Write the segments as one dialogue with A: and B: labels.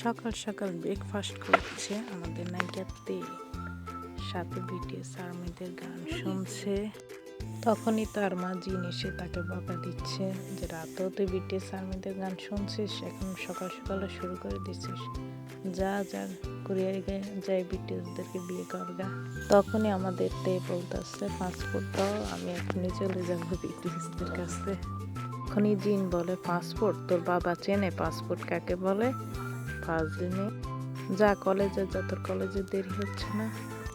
A: সকাল সকাল ব্রেকফাস্ট করছে আমাদের নাইকাতে সাথে বিটিএস আর্মিদের গান শুনছে। তখনই তার মা জিন এসে তাকে বকা দিচ্ছে যে রাতেও তুই বিটিএস আর্মিদের গান শুনছিস, এখন সকাল সকালে শুরু করে দিচ্ছিস। যা যা, কুরিয়ারে যাই বিটিএসদেরকে বিয়ে করগা তখনই আমাদের তে বলতেছে পাসপোর্ট দাও, আমি এখনই চলে যাব বিটিএসদের কাছে। তখনই জিন বলে পাসপোর্ট তোর বাবা চেনে পাসপোর্ট কাকে বলে? ফাজলিনে যা কলেজে যা তোর কলেজে দেরি হচ্ছে না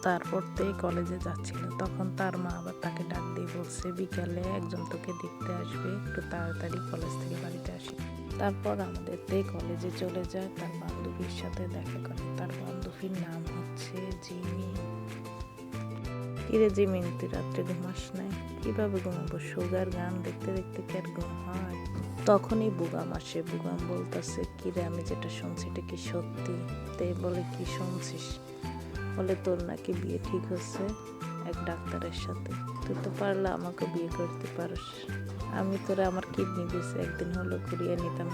A: তারপর তেই কলেজে যাচ্ছিল। তখন তার মা আবার তাকে ডাক দিয়ে বলছে, বিকালে একজন তোকে দেখতে আসবে, একটু তাড়াতাড়ি কলেজ থেকে বাড়িতে আসি। তারপর আমাদের তে কলেজে চলে যায়, তার বান্ধবীর সাথে দেখা করে। তার বান্ধবীর নাম হচ্ছে জিমি। কিরে জিমিন তুই রাত্রে ঘুমাস নাই? কীভাবে ঘুমাবো? সুগার, গান দেখতে দেখতে কি আর ঘুম হয়? তখনই বুগাম আসে। বুগাম বলতেছে, কিরে, আমি যেটা শুনছি এটা কি সত্যি? তাই বলে, কি শুনছিস? বলে, তোর নাকি বিয়ে ঠিক হচ্ছে এক ডাক্তারের সাথে। তুই তো পারলে আমাকে বিয়ে করতে পারস। আমি তোরা আমার কিডনি বেছে একদিন হলো ঘুরিয়ে নিতাম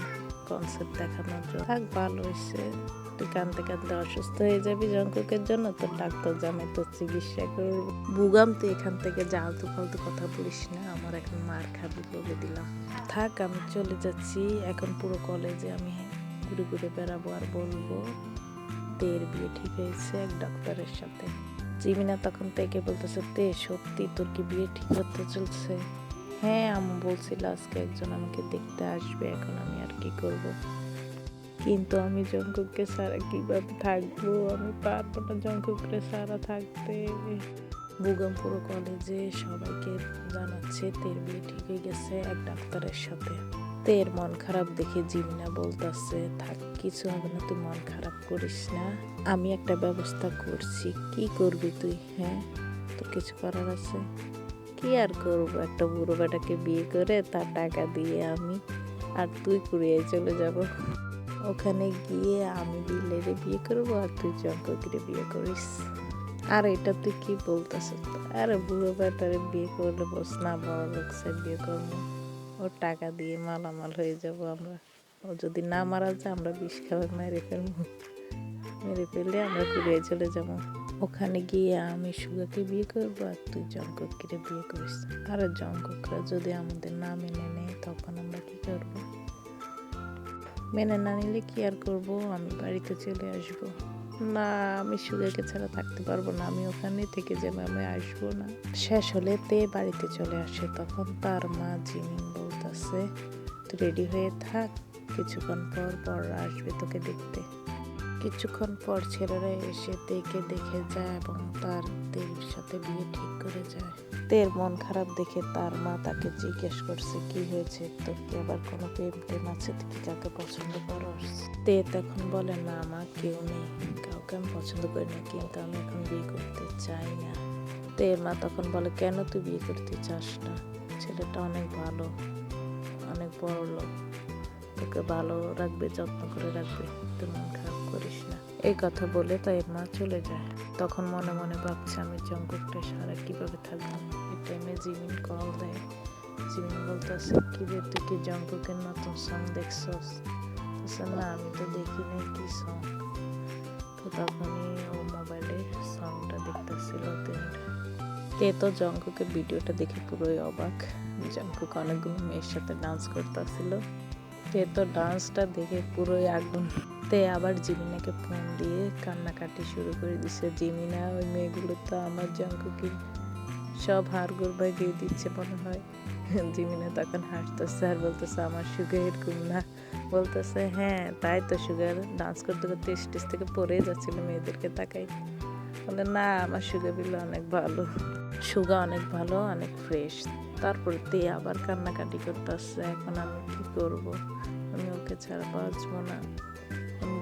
A: কনসেপ্ট দেখানোর জন্য। থাক, ভালো হয়েছে। তুই কানতে কানতে অসুস্থ হয়ে যাবি জঙ্কুকের জন্য, তোর ডাক্তার জামে তোর চিকিৎসা করবে। বুগাম, তুই এখান থেকে যা আলতু ফালতু কথা বলিস না, আমার এখন মার খাবি বলে দিলাম। থাক, আমি চলে যাচ্ছি, এখন পুরো কলেজে আমি ঘুরে ঘুরে বেড়াবো আর বলব তের বিয়ে ঠিক হয়েছে এক ডাক্তারের সাথে। জিমিনা তখন থেকে বলতেছে, তে, সত্যি তোর কি বিয়ে ঠিক হতে চলছে? হ্যাঁ আমি বলছিল আজকে একজন আমাকে দেখতে আসবে, এখন আমি আর কি করব? কিন্তু আমি জঙ্কুককে সারা কীভাবে থাকব? আমি পারব না জঙ্কুককে সারা থাকতে। বুগাম পুরো কলেজে সবাইকে জানাচ্ছে, তের বিয়ে ঠিক হয়ে গেছে, এক ডাক্তারের সাথে। তের মন খারাপ দেখে জিমিনা বলতেছে, থাক, কিছু হবে না, তুই মন খারাপ করিস না। আমি একটা ব্যবস্থা করছি। কি করবি তুই হ্যাঁ? তোর কিছু করার আছে? কি আর করব? একটা বুড়ো বেটাকে বিয়ে করে তার টাকা দিয়ে আমি আর তুই কুড়িয়ে চলে যাব। ওখানে গিয়ে আমি বিলেরে বিয়ে করব আর তুই জঙ্ককিরে বিয়ে করিস। আর এটা তুই কি বলতেছিস আরে বুড়ো বেটারে বিয়ে করলে বস, না বড় লোকসে বিয়ে করব। ওর টাকা দিয়ে মালামাল হয়ে যাব আমরা। ও যদি না মারা যায়, আমরা বিষ খাবার মেরে ফেলব। মেরে ফেললে আমরা কুড়িয়ে চলে যাব। ওখানে গিয়ে আমি সুগাকে বিয়ে করব আর তুই জঙ্ককিরে বিয়ে করিস। আর জঙ্ককরা যদি আমাদের না মেনে নেয়, তখন আমরা কি করব? মেনে না নিলে কি আর করব? আমি বাড়িতে চলে আসব। না, আমি সুগারকে ছাড়া থাকতে পারব না। আমি ওখানে থেকে যাব আমি আসব না। শেষ হলে তে বাড়িতে চলে আসে। তখন তার মা জিমিন বলতেছে, তুই রেডি হয়ে থাক। কিছুক্ষণ পর পর আসবে তোকে দেখতে। কিছুক্ষণ পর ছেলেরা এসে তেকে দেখে যায় এবং তার তের সাথে বিয়ে ঠিক করে যায়। তের মন খারাপ দেখে তার মা তাকে জিজ্ঞেস করছে, কি হয়েছে? তোর কি আবার কোনো প্রেম টেম আছে? তুই কি কাউকে পছন্দ করস? তে তখন বলে, না মা, কেউ নেই। কাউকে আমি পছন্দ করি না, কিন্তু আমি এখন বিয়ে করতে চাই না। তের মা তখন বলে, কেন তুই বিয়ে করতে চাস না? ছেলেটা অনেক ভালো, অনেক বড় লোক তোকে ভালো রাখবে, যত্ন করে রাখবে। তুই মন এই কথা বলে তাই মা চলে যায়। তখন মনে মনে ভাবছে, আমি জঙ্কুকটা সারা কীভাবে থাকব? এই টাইমে জিমিন কল দেয়। জিমিন বলতেছে, কি রে, তুই কি জঙ্কুকের নতুন সং দেখছস? না, আমি তো দেখি নাই কি সং তো তখনই ও মোবাইলে সংটা দেখতেছিল তে তো জঙ্কুকের ভিডিওটা দেখে পুরোই অবাক। জঙ্কুক অনেকগুলো মেয়ের সাথে ডান্স করতেছিল। তে তো ডান্সটা দেখে পুরোই আগুন তে আবার জিমিনাকে ফোন দিয়ে কান্নাকাটি শুরু করে দিচ্ছে। জিমিনা, ওই মেয়েগুলো তো আমার জঙ্কুকে সব হাড়গোড় দিয়ে দিচ্ছে মনে হয়। জিমিনা তখন হাসতেছে আর বলতেছে, আমার সুগার এরকম না বলতেছে হ্যাঁ তাই তো সুগার ডান্স করতে করতে স্টেজ থেকে পড়ে যাচ্ছিল মেয়েদেরকে তাকাই বলে, না, আমার সুগার বিল অনেক ভালো। সুগা অনেক ভালো, অনেক ফ্রেশ তারপর তে আবার কান্নাকাটি করতেছে, এখন আমি কি করব? আমি ওকে ছাড়া বাঁচবো না।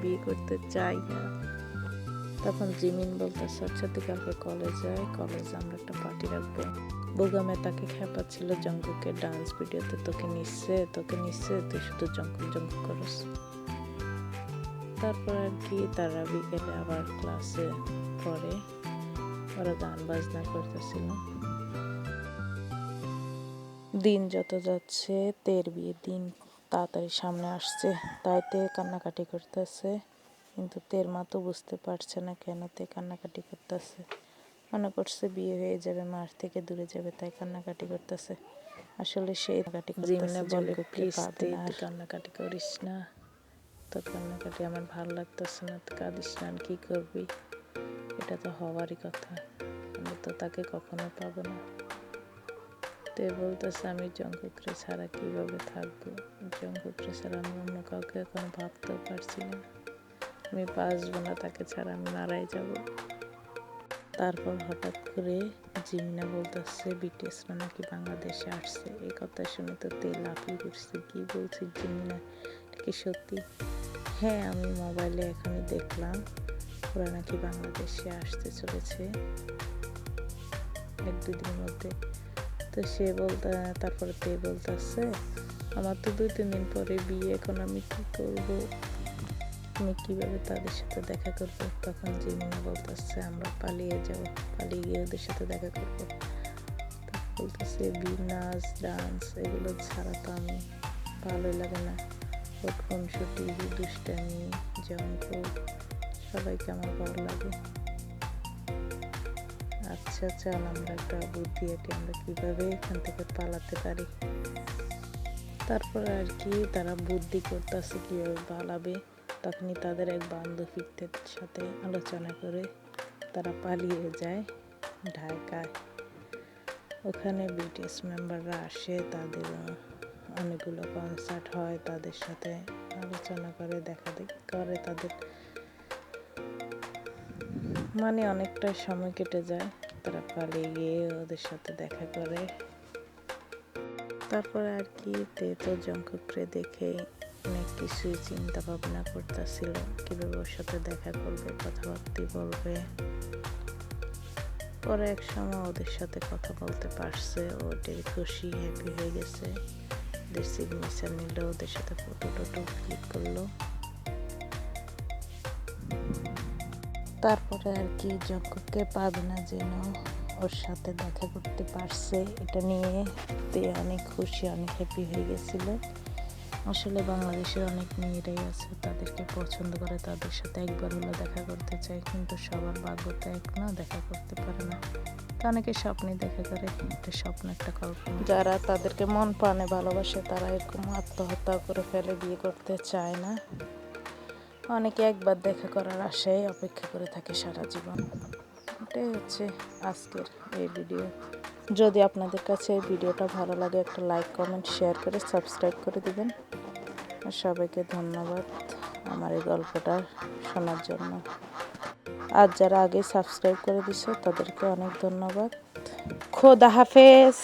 A: বিয়ে করতে চাই না। তখন জিমিন আচ্ছা তুই কালকে কলেজ যায় কলেজে আমরা একটা পার্টি রাখব। বোগামে তাকে খেপাচ্ছিল, জঙ্কুকে ডান্স ভিডিওতে তোকে নিচ্ছে তোকে নিচ্ছে, তুই শুধু জঙ্কুক জঙ্কুক করস। তারপর আর কি, তারা বিকেলে আবার ক্লাসে পড়ে। ওরা গান বাজনা করতেছিল। দিন যত যাচ্ছে, তের বিয়ে দিন তাড়াতাড়ি সামনে আসছে। তাই তে কান্নাকাটি করতেছে। কিন্তু তের মা তো বুঝতে পারছে না কেন তে কান্নাকাটি করতেছে। মনে করছে বিয়ে হয়ে যাবে মার থেকে দূরে যাবে তাই কান্নাকাটি করতেছে। আসলে সে কান্নাকাটি
B: জিমিনা বলে,
A: প্লিজ
B: তুই কান্নাকাটি করিস না। তোর কান্নাকাটি আমার ভালো লাগতেছে না তুই কাঁদিস না কি করবি? এটা তো হওয়ারই কথা। আমি তো তাকে কখনো পাবো না। তে বলতেছে, আমি জঙ্কুকরে ছাড়া কীভাবে থাকব? জঙ্কুকরে ছাড়া আমি অন্য কাউকে এখনও ভাবতেও পারছি না। আমি বাঁচবো না, তাকে ছাড়া আমি মারাই যাব। তারপর হঠাৎ করে জিমিনা বলতেছে বিটিএসরা নাকি বাংলাদেশে আসছে? এই কথা শুনে তো তেল লাফিয়ে পড়ছে কি বলছে জিমিনা? কি সত্যি? হ্যাঁ আমি মোবাইলে এখনই দেখলাম, ওরা নাকি বাংলাদেশে আসতে চলেছে। এক দুদিনের মধ্যে তো সে বলতে, তারপরে তে বলতেছে, আমার তো দুই, তিন দিন পরে বিয়ে, এখন আমি কি করব? আমি কীভাবে তাদের সাথে দেখা করব? তখন জিমিনা বলতেছে, আমরা পালিয়ে যাব, পালিয়ে গিয়ে ওদের সাথে দেখা করব। বলতেছে বি নাচ ডান্স, এগুলো ছাড়া তো আমি ভালোই লাগে না। ওর খুনসুটি দুষ্টামি জঙ্ক সবাইকে আমার ভালো লাগে। আচ্ছা চল আমরা একটা বুদ্ধি এটি আমরা কীভাবে এখান থেকে পালাতে পারি? তারপর আর কি, তারা বুদ্ধি করতেছে কীভাবে পালাবে। তখনই তাদের এক বান্ধবীদের সাথে আলোচনা করে তারা পালিয়ে যায় ঢাকায়। ওখানে বিটিএস মেম্বাররা আসে, তাদের অনেকগুলো কনসার্ট হয় তাদের সাথে আলোচনা করে, দেখা দেখি, করে তাদের। মানে অনেকটা সময় কেটে যায়। তারা পালিয়ে গিয়ে ওদের সাথে দেখা করে। তারপরে আর কি, তে তো জঙ্কুকরে দেখে অনেক কিছুই চিন্তা ভাবনা করতেছিল, কীভাবে ওর সাথে দেখা করবে, কথাবার্তা বলবে। পরে এক সময় ওদের সাথে কথা বলতে পারছে ওদের খুশি হ্যাপি হয়ে গেছে। ওদের সিগনেচার নিল, ওদের সাথে ফটো টটো ক্লিক করল। তারপরে আর কি জঙ্কুককে পাবে না যেন ওর সাথে দেখা করতে পারছে। এটা নিয়ে তে অনেক খুশি, অনেক হ্যাপি হয়ে গেছিল। আসলে বাংলাদেশের অনেক মেয়েরাই আছে, তাদেরকে পছন্দ করে, তাদের সাথে একবার হলো দেখা করতে চায়, কিন্তু সবার ভাগ্য তো এক না, দেখা করতে পারে না। অনেকে স্বপ্নে দেখা করে একটা স্বপ্ন একটা কল্পনা। যারা তাদেরকে মন প্রাণে ভালোবাসে, তারা এরকম আত্মহত্যা করে ফেলে, বিয়ে করতে চায় না। অনেকে একবার দেখা করার আশায় অপেক্ষা করে থাকে সারা জীবন। এটাই হচ্ছে আজকের এই ভিডিও যদি আপনাদের কাছে এই ভিডিওটা ভালো লাগে, একটা লাইক কমেন্ট শেয়ার করে সাবস্ক্রাইব করে দেবেন। আর সবাইকে ধন্যবাদ আমার এই গল্পটা শোনার জন্য। আর যারা আগে সাবস্ক্রাইব করে দিছে তাদেরকে অনেক ধন্যবাদ। খোদা হাফেজ!